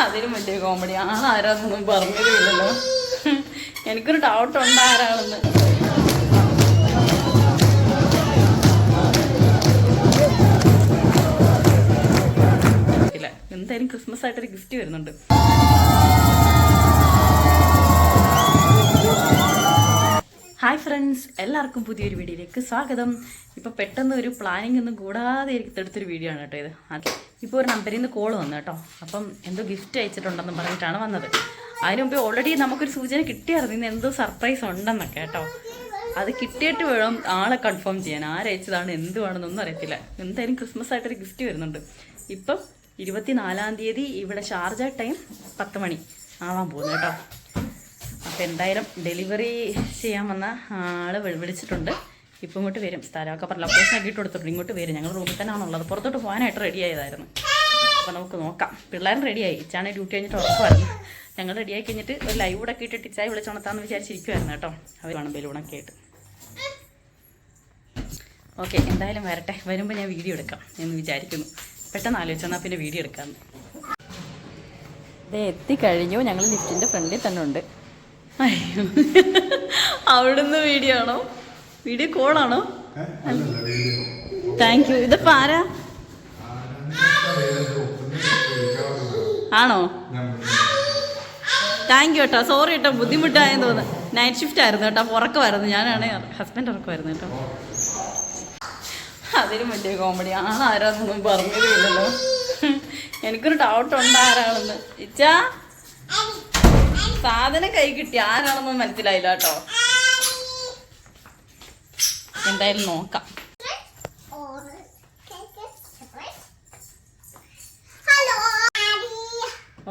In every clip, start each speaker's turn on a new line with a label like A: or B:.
A: അതിലും വലിയ കോമഡി ആണ് ആരാന്നൊന്നും പറഞ്ഞതുമില്ലല്ലോ എനിക്കൊരു ഡൗട്ട് ഉണ്ട് ആരാണെന്ന്. എന്തായാലും ക്രിസ്മസ് ആയിട്ടൊരു ഗിഫ്റ്റ് വരുന്നുണ്ട്. ഹായ് ഫ്രണ്ട്സ് എല്ലാവർക്കും പുതിയൊരു വീഡിയോയിലേക്ക് സ്വാഗതം. ഇപ്പോൾ പെട്ടെന്ന് ഒരു പ്ലാനിങ് ഒന്നും കൂടാതെ എടുത്തൊരു വീഡിയോ ആണ് കേട്ടോ ഇത്. ഇപ്പോൾ ഒരു നമ്പറിൽ നിന്ന് കോൾ വന്നു കേട്ടോ. അപ്പം എന്തോ ഗിഫ്റ്റ് അയച്ചിട്ടുണ്ടെന്ന് പറഞ്ഞിട്ടാണ് വന്നത്. അതിന് മുമ്പ് ഓൾറെഡി നമുക്കൊരു സൂചന കിട്ടിയായിരുന്നു. ഇന്ന് എന്തോ സർപ്രൈസ് ഉണ്ടെന്നൊക്കെ കേട്ടോ. അത് കിട്ടിയിട്ട് വേണം ആളെ കൺഫേം ചെയ്യാൻ. ആരയച്ചതാണ് എന്തുവാണെന്നൊന്നും അറിയത്തില്ല. എന്തായാലും ക്രിസ്മസ് ആയിട്ടൊരു ഗിഫ്റ്റ് വരുന്നുണ്ട്. ഇപ്പം ഇരുപത്തിനാലാം തീയതി ഇവിടെ ഷാർജ ടൈം പത്ത് മണി ആവാൻ പോകുന്നു കേട്ടോ. അപ്പോൾ എന്തായാലും ഡെലിവറി ചെയ്യാൻ വന്ന ആൾ വിളിച്ചിട്ടുണ്ട്. ഇപ്പം ഇങ്ങോട്ട് വരും. സ്ഥലമൊക്കെ പറഞ്ഞ ലൊക്കേഷൻ ആക്കിയിട്ട് കൊടുത്തിട്ടുണ്ട്. ഇങ്ങോട്ട് വരും. ഞങ്ങൾ റൂമിൽ തന്നെയാണുള്ളത്. പുറത്തോട്ട് പോകാനായിട്ട് റെഡി ആയതായിരുന്നു. അപ്പോൾ നമുക്ക് നോക്കാം. പിള്ളേരും റെഡിയായി ഇച്ചാണ് ഡ്യൂട്ടി കഴിഞ്ഞിട്ട് ഉറപ്പായിരുന്നു ഞങ്ങൾ റെഡിയായി കഴിഞ്ഞിട്ട് ഒരു ലൈവ് കൂടെ ഇട്ടിട്ട് ഇച്ചായി വിളിച്ചുണത്താന്ന് വിചാരിച്ചിരിക്കുമായിരുന്നു കേട്ടോ. അവർ വേണം ബലൂണൊക്കെ ആയിട്ട്. ഓക്കെ എന്തായാലും വരട്ടെ. വരുമ്പോൾ ഞാൻ വീഡിയോ എടുക്കാം എന്ന് വിചാരിക്കുന്നു. പെട്ടെന്ന് ആലോചിച്ചെന്നാൽ പിന്നെ വീഡിയോ എടുക്കാമെന്ന് ദേ എത്തിക്കഴിഞ്ഞു ഞങ്ങൾ ലിഫ്റ്റിന്റെ ഫ്രണ്ടിൽ തന്നെ ഉണ്ട്. അയ്യോ. അവിടുന്ന് വീഡിയോ ആണോ? വീഡിയോ കോളാണോ താങ്ക് യു ഇതിപ്പോ ആരാ? ആണോ? താങ്ക് യു കേട്ടോ സോറി കേട്ടോ ബുദ്ധിമുട്ടായെന്ന് തോന്നുന്നു. നൈറ്റ് ഷിഫ്റ്റ് ആയിരുന്നു കേട്ടോ. അപ്പോൾ ഉറക്കമായിരുന്നു. ഞാനാണ് ഹസ്ബൻഡ് ഉറക്കമായിരുന്നു കേട്ടോ. അതിലും വലിയ കോമഡി ആളാരാന്നൊന്നും പറഞ്ഞില്ലല്ലോ എനിക്കൊരു ഡൗട്ട് ഉണ്ട് ആരാണെന്ന്. ഇച്ചാ? സാധനം കൈ കിട്ടി. ആരാണെന്ന് മനസ്സിലായില്ല കേട്ടോ. എന്തായാലും നോക്കാം.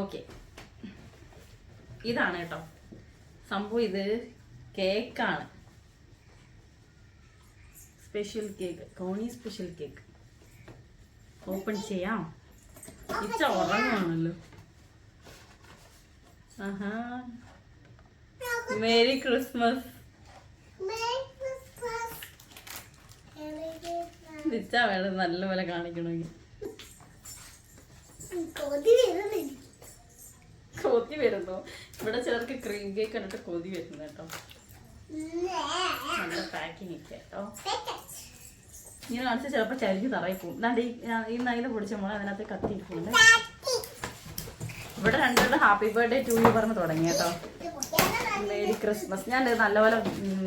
A: ഓക്കെ. ഇതാണ് കേട്ടോ. സംഭവം ഇത് കേക്കാണ്. Special cake. കോണി സ്പെഷ്യൽ കേക്ക്. ഓപ്പൺ ചെയ്യാം. ഇച്ച ഉറങ്ങാണല്ലോ മേരി ക്രിസ്മസ് നിച്ചാ വേണം നല്ലപോലെ കാണിക്കണമെങ്കിൽ. കൊതി വരുന്നു. ഇവിടെ ചിലർക്ക് ക്രീം കേക്ക് കണ്ടിട്ട് കൊതി വരുന്നു കേട്ടോ. നല്ല പാക്കിങ് ഒക്കെ കേട്ടോ. ഇങ്ങനെ കാണിച്ചാൽ ചിലപ്പോൾ ചരിഞ്ഞ് തറയിൽ പോകും. ഈ ഈ നൈല പൊടിച്ച മോളെ അതിനകത്ത് കത്തിയിരിക്കുന്നുണ്ട് ഇവിടെ രണ്ടുപേരുടെ ഹാപ്പി ബർത്ത്ഡേ ടു യു പറഞ്ഞ് തുടങ്ങി കേട്ടോ. മേരി ക്രിസ്മസ് ഞാൻ നല്ലപോലെ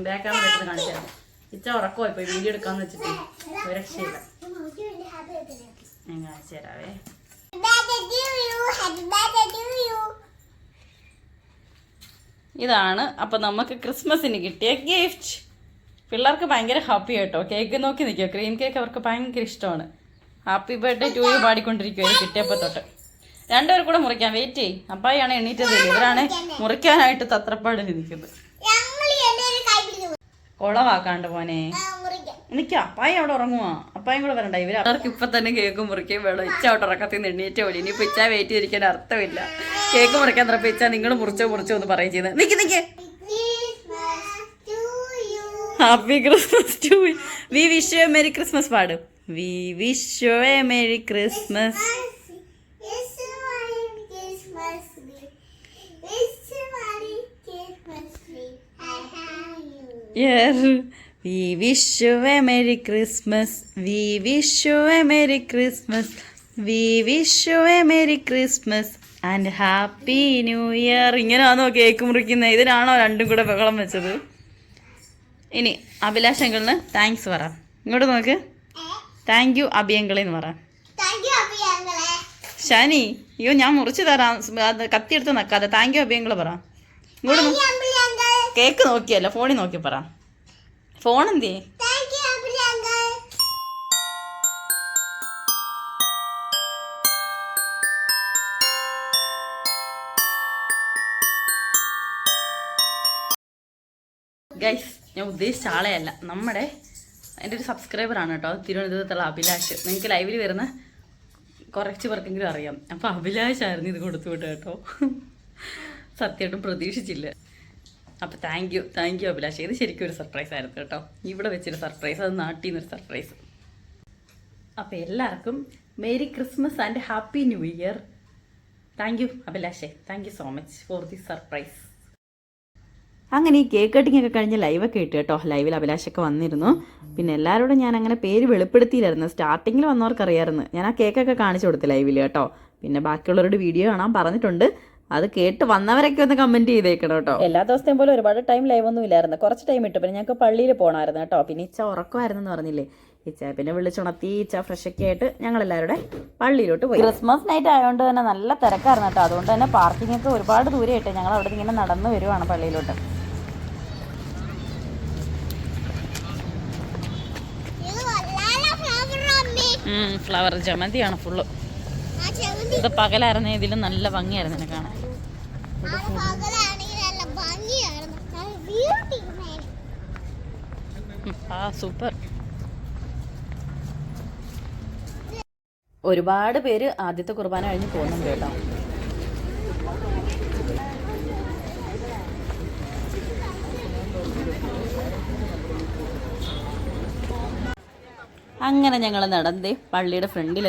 A: ബേക്കാൻ പറ്റുന്നത് കാണിച്ചായിരുന്നു ഇച്ച ഉറക്കമായി പോയി വീഡിയോ എടുക്കാന്ന് വെച്ചിട്ട്. രക്ഷയില്ല. ഞാൻ കാണിച്ചു തരാവേ. ഇതാണ് അപ്പം നമുക്ക് ക്രിസ്മസിന് കിട്ടിയ ഗിഫ്റ്റ് പിള്ളേർക്ക് ഭയങ്കര ഹാപ്പി കേട്ടോ കേക്ക് നോക്കി നിൽക്കുക ക്രീം കേക്ക് അവർക്ക് ഭയങ്കര ഇഷ്ടമാണ്. ഹാപ്പി ബർത്ത്ഡേ ടു യു പാടിക്കൊണ്ടിരിക്കുവായിരുന്നു കിട്ടിയപ്പോൾ തൊട്ട്. രണ്ടുപേർ കൂടെ മുറിക്കാൻ വെയിറ്റ് ചെയ്യും. അപ്പായാണ് എണീറ്റത്. ഇവരാണ് മുറിക്കാനായിട്ട് തത്രപ്പാടിൽ നിൽക്കുന്നത് കുളവാക്കാണ്ട് പോനെ എനിക്ക് അപ്പായി അവിടെ ഉറങ്ങുവാ. അപ്പായും കൂടെ വരണ്ട. ഇവർ അവർക്ക് ഇപ്പൊ തന്നെ കേക്ക് മുറിക്കുകയും വേണം. ഇച്ച അവിടെ ഉറക്കത്തിൽ നിന്ന് എണ്ണീറ്റേ പോലെ ഇനിയിപ്പോ ഇച്ച വെയിറ്റ് ചെയ്തിരിക്കാൻ അർത്ഥമില്ല. കേക്ക് മുറിക്കാൻ തറപ്പ് ഇച്ച നിങ്ങൾ മുറിച്ചോ മുറിച്ചോ എന്ന് പറയും ചെയ്ത് നിക്ക് നിക്ക്. Happy Christmas to we wish you merry Christmas പാടും. We wish you a merry Christmas we wish you a merry Christmas we wish you a merry Christmas we wish you a merry Christmas and happy new year ഇങ്ങനെയാണോ cake മുറിക്കുന്നത് ഇതിനാണോ രണ്ടും കൂടെ ബഹളം വെച്ചത്? ഇനി അഭിലാഷ് അങ്കിളിന് താങ്ക്സ് പറ. ഇങ്ങോട്ട് നോക്ക്. താങ്ക് യു അഭിയങ്കളെന്ന് പറ. ഷാനി അയ്യോ ഞാൻ മുറിച്ച് തരാം. കത്തി കത്തിയെടുത്ത് നിൽക്കാതെ താങ്ക് യു അഭിയങ്കൾ പറ. ഇങ്ങോട്ട് കേക്ക് നോക്കിയല്ല ഫോണിൽ നോക്കി പറ. ഫോൺ എന്തേ ഗൈസ് ഞാൻ ഉദ്ദേശിച്ച ആളെയല്ല നമ്മുടെ എന്റെ ഒരു സബ്സ്ക്രൈബർ സബ്സ്ക്രൈബറാണ് കേട്ടോ തിരുവനന്തപുരത്തുള്ള അഭിലാഷ്. നിങ്ങൾക്ക് ലൈവിൽ വരുന്ന കുറച്ച് പേർക്കെങ്കിലും അറിയാം. അപ്പോൾ അഭിലാഷായിരുന്നു ഇത് കൊടുത്തു വിട്ടോ കേട്ടോ. സത്യമായിട്ടും പ്രതീക്ഷിച്ചില്ല. അപ്പോൾ thank you thank you Abhilash. ഇത് ശരിക്കും ഒരു സർപ്രൈസ് ആയിരുന്നു കേട്ടോ. ഇവിടെ വെച്ചൊരു സർപ്രൈസ് അത് നാട്ടിൽ നിന്നൊരു സർപ്രൈസ് അപ്പോൾ എല്ലാവർക്കും merry Christmas and happy new year.
B: Thank you അഭിലാഷേ. Thank you so much for the surprise
A: അങ്ങനെ ഈ കേക്ക് കട്ടിംഗ് ഒക്കെ കഴിഞ്ഞ് ലൈവൊക്കെ ഇട്ട് കേട്ടോ. ലൈവിൽ അഭിലാഷൊക്കെ വന്നിരുന്നു. പിന്നെ എല്ലാവരോടും ഞാൻ അങ്ങനെ പേര് വെളിപ്പെടുത്തിയില്ലായിരുന്നു. സ്റ്റാർട്ടിങ്ങിൽ വന്നവർക്ക് അറിയാമായിരുന്നു. ഞാൻ ആ കേക്കൊക്കെ കാണിച്ചു കൊടുത്തു ലൈവിൽ കേട്ടോ. പിന്നെ ബാക്കിയുള്ളവരുടെ വീഡിയോ കാണാൻ പറഞ്ഞിട്ടുണ്ട്. അത് കേട്ട് വന്നവരൊക്കെ ഒന്ന് കമന്റ് ചെയ്തേക്കണം കേട്ടോ.
B: എല്ലാ ദിവസത്തെയും പോലെ ഒരുപാട് ടൈം ലൈവ് ഒന്നും ഇല്ലായിരുന്നു. കുറച്ച് ടൈം ഇട്ടു. പിന്നെ ഞങ്ങൾക്ക് പള്ളിയിൽ പോകണമായിരുന്നു കേട്ടോ. പിന്നെ
A: ഇച്ച ഉറക്കമായിരുന്നു എന്ന് പറഞ്ഞില്ലേ? ഇച്ച പിന്നെ വിളിച്ചുണർത്തി ഇച്ച ഫ്രഷൊക്കെ ആയിട്ട് ഞങ്ങൾ എല്ലാവരുടെ പള്ളിയിലോട്ട് പോയി.
B: ക്രിസ്മസ് നൈറ്റ് ആയതുകൊണ്ട് തന്നെ നല്ല തിരക്കായിരുന്നു കേട്ടോ. അതുകൊണ്ട് തന്നെ പാർക്കിംഗ് ഒക്കെ ഒരുപാട് ദൂരെ ആയിട്ട് ഞങ്ങൾ അവിടെ ഇങ്ങനെ നടന്നു വരുവാണ് പള്ളിയിലോട്ട്. ഫ്ലവർ ജമന്തിയാണ് ഫുള്ള് ഇത് പകലായിരുന്നു ഇതിലും നല്ല ഭംഗിയായിരുന്നു എന്നെ കാണാൻ. ആ സൂപ്പർ.
A: ഒരുപാട് പേര് ആദ്യത്തെ കുർബാന കഴിഞ്ഞ് പോകുന്നുണ്ട് കേട്ടോ. അങ്ങനെ ഞങ്ങൾ നടന്നേ പള്ളിയുടെ ഫ്രണ്ടിൽ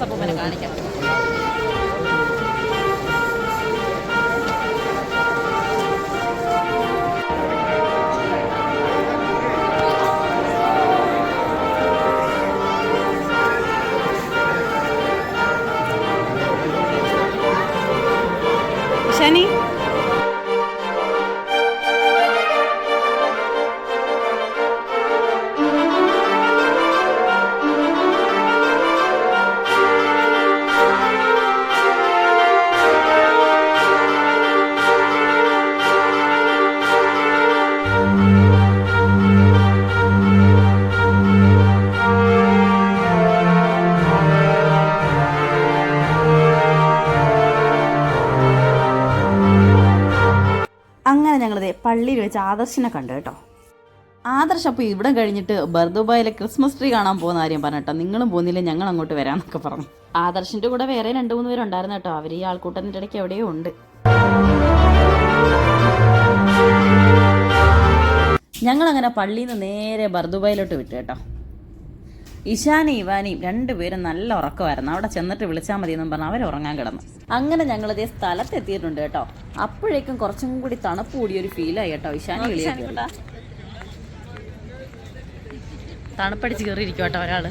B: ക്രിസ്മസ് കാണിക്കാം പള്ളിയിൽ വെച്ച് ആദർശിനെ കണ്ടു കേട്ടോ. ആദർശ് അപ്പോൾ ഇവിടെ കഴിഞ്ഞിട്ട് ബർദുബായിലെ ക്രിസ്മസ് ട്രീ കാണാൻ പോകുന്ന കാര്യം പറഞ്ഞിട്ടോ നിങ്ങളും പോകുന്നില്ല ഞങ്ങൾ അങ്ങോട്ട് വരാമെന്നൊക്കെ പറഞ്ഞു. ആദർശിന്റെ കൂടെ വേറെ രണ്ട് മൂന്ന് പേരുണ്ടായിരുന്നു കേട്ടോ. അവർ ഈ ആൾക്കൂട്ടത്തിന്റെ ഇടയ്ക്ക് എവിടെയോ ഉണ്ട്. ഞങ്ങളങ്ങനെ പള്ളിയിൽ നിന്ന് നേരെ ബർദുബായിലോട്ട് വിട്ടു കേട്ടോ. ഇഷാനും ഇവാനിയും രണ്ടുപേരും നല്ല ഉറക്കമായിരുന്നു. അവിടെ ചെന്നിട്ട് വിളിച്ചാൽ മതി എന്നും പറഞ്ഞ് അവർ ഉറങ്ങാൻ കിടന്നു. അങ്ങനെ ഞങ്ങൾ ഇതേ സ്ഥലത്തെത്തിയിട്ടുണ്ട് കേട്ടോ. അപ്പോഴേക്കും കുറച്ചും കൂടി തണുപ്പ് കൂടിയൊരു ഫീലായി കേട്ടോ. ഇഷാനി വിളിയൊക്കെ
A: തണുപ്പടിച്ച് കയറിയിരിക്കും കേട്ടോ ഒരാൾ.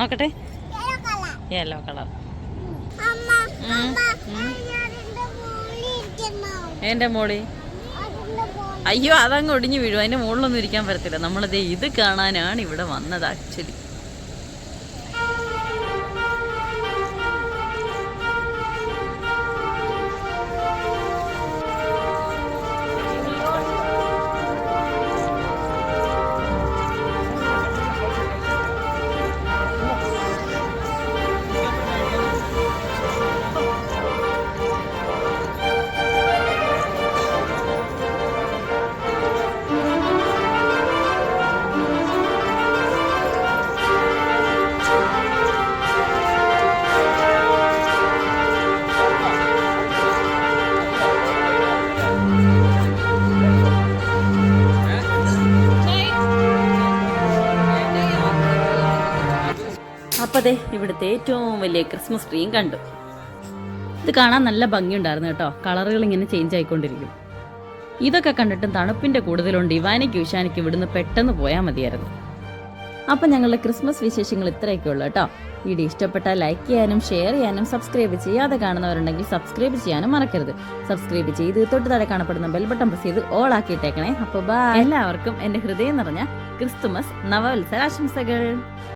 A: നോക്കട്ടെ. Yellow colour. എന്റെ മോളി. അയ്യോ അതങ്ങ് ഒടിഞ്ഞു വീഴും. അതിന്റെ മുകളിലൊന്നും ഇരിക്കാൻ പറ്റത്തില്ല. നമ്മളിത് ഇത് കാണാനാണ് ഇവിടെ വന്നത് ആക്ച്വലി ഇവിടുത്തെ ഏറ്റവും വലിയ ക്രിസ്മസ് ട്രീയും കണ്ടു. ഇത് കാണാൻ നല്ല ഭംഗിയുണ്ടായിരുന്നു കേട്ടോ. കളറുകൾ ഇങ്ങനെ ചേഞ്ച് ആയിക്കൊണ്ടിരിക്കും. ഇതൊക്കെ കണ്ടിട്ടും തണുപ്പിന്റെ കൂടുതലുണ്ട്. ഇവാനിക്ക് ഉഷാനിക്ക് ഇവിടുന്ന് പെട്ടെന്ന് പോയാൽ മതിയായിരുന്നു. അപ്പൊ ഞങ്ങളുടെ ക്രിസ്മസ് വിശേഷങ്ങൾ ഇത്രയൊക്കെ ഉള്ളു കേട്ടോ. വീഡിയോ ഇഷ്ടപ്പെട്ടാൽ ലൈക്ക് ചെയ്യാനും ഷെയർ ചെയ്യാനും സബ്സ്ക്രൈബ് ചെയ്യാതെ കാണുന്നവരുണ്ടെങ്കിൽ സബ്സ്ക്രൈബ് ചെയ്യാനും മറക്കരുത്. സബ്സ്ക്രൈബ് ചെയ്ത് തൊട്ട് താഴെ കാണപ്പെടുന്ന ബെൽ ബട്ടൺ പ്രസ് ചെയ്ത് ഓൾ ആക്കിയിട്ടേക്കണേ. അപ്പോൾ ബൈ എല്ലാവർക്കും എന്റെ ഹൃദയം നിറഞ്ഞ ക്രിസ്തുമസ് നവവത്സര ആശംസകൾ